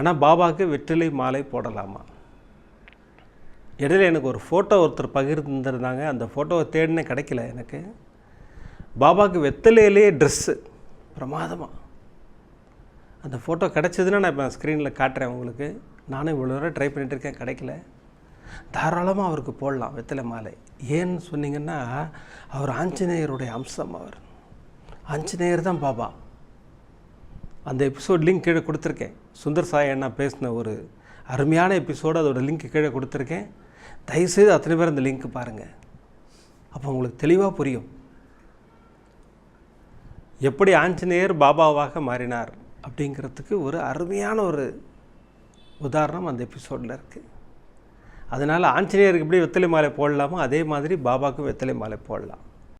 ஆனால் பாபாவுக்கு வெற்றிலை மாலை போடலாமா? இடையில எனக்கு ஒரு ஃபோட்டோ ஒருத்தர் பகிர்ந்துருந்தாங்க. அந்த ஃபோட்டோவை தேடினே கிடைக்கல எனக்கு. பாபாவுக்கு வெத்தலையிலேயே ட்ரெஸ்ஸு பிரமாதமாக அந்த ஃபோட்டோ கிடச்சதுன்னா நான் இப்போ ஸ்க்ரீனில் காட்டுறேன் உங்களுக்கு. நானும் இவ்வளோ நேரம் ட்ரை பண்ணிகிட்டு இருக்கேன் கிடைக்கல. தாராளமாக அவருக்கு போடலாம் வெத்தலை மாலை. ஏன்னு சொன்னீங்கன்னா அவர் ஆஞ்சநேயருடைய அம்சம் அவர். ஆஞ்சநேயர் தான் பாபா. அந்த எபிசோட் லிங்க் கீழே கொடுத்துருக்கேன். சுந்தர் சாய் அண்ணா பேசின ஒரு அருமையான எபிசோடு அதோட லிங்க் கீழே கொடுத்துருக்கேன். தயவுசெய்து அத்தனை பேர் அந்த லிங்க் பாருங்கள் அப்போ உங்களுக்கு தெளிவாக புரியும். எப்படி ஆஞ்சநேயர் பாபாவாக மாறினார் அப்படிங்கிறதுக்கு ஒரு அருமையான ஒரு உதாரணம் அந்த எபிசோடில் இருக்குது அதனால் ஆஞ்சநேயருக்கு எப்படி வெத்தலை மாலை போடலாமோ அதே மாதிரி பாபாவுக்கும் வெத்தலை மாலை போடலாம்.